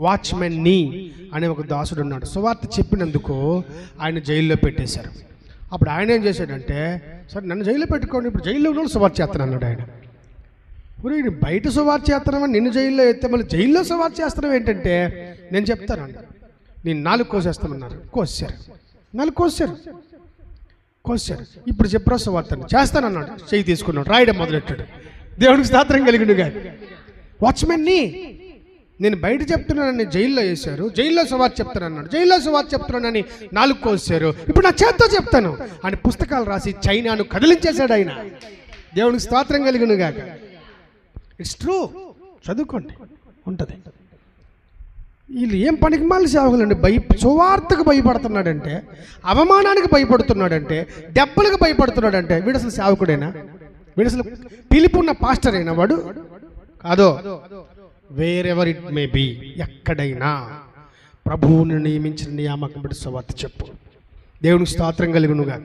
Watchman నీ అనే ఒక దాసుడు ఉన్నాడు. సువార్త చెప్పినందుకు ఆయన జైల్లో పెట్టేశారు. అప్పుడు ఆయన ఏం చేశాడంటే సరే నన్ను జైల్లో పెట్టుకోండి ఇప్పుడు జైల్లో ఉన్న సువార్త చేస్తాను అన్నాడు ఆయన. ఇప్పుడు బయట సువార్త చేస్తానమని నిన్ను జైల్లో ఎత్తే మళ్ళీ జైల్లో సువార్త చేస్తాం ఏంటంటే నేను చెప్తానండి నేను నాలుగు కోసేస్తామన్నారు. కోసారు. నాలుగు కోసారు. కోసారు. ఇప్పుడు చెప్పరా సువార్త చేస్తానన్నాడు చెయ్యి తీసుకున్నాడు. రాయడం మొదలెట్టాడు. దేవుడికి స్తోత్రం కలిగిండు కానీ వాచ్మెన్ని నేను బయట చెప్తున్నానని జైల్లో వేశారు జైల్లో సువార్త చెప్తాను అన్నాడు జైల్లో సువార్త చెప్తున్నానని నాలుగు కోసారు ఇప్పుడు నా చేత్తో చెప్తాను. అని పుస్తకాలు రాసి చైనాను కదిలించేశాడు ఆయన. దేవునికి స్తోత్రం కలిగిన గాక. ఇట్స్ ట్రూ చదువుకోండి. ఉంటుంది. వీళ్ళు ఏం పనికి మాలి సేవకులండి? భయ సువార్తకు భయపడుతున్నాడంటే అవమానానికి భయపడుతున్నాడంటే దెబ్బలకు భయపడుతున్నాడంటే వీడు అసలు సేవకుడేనా? వీడు అసలు పిలుపున్న పాస్టర్ అయినా వాడు? అదో వేరెవర్ ఇట్ మే బి ఎక్కడైనా ప్రభువుని నియమించిన నియామకం బట్టి సువార్త చెప్పు. దేవునికి స్తోత్రం కలుగునుగా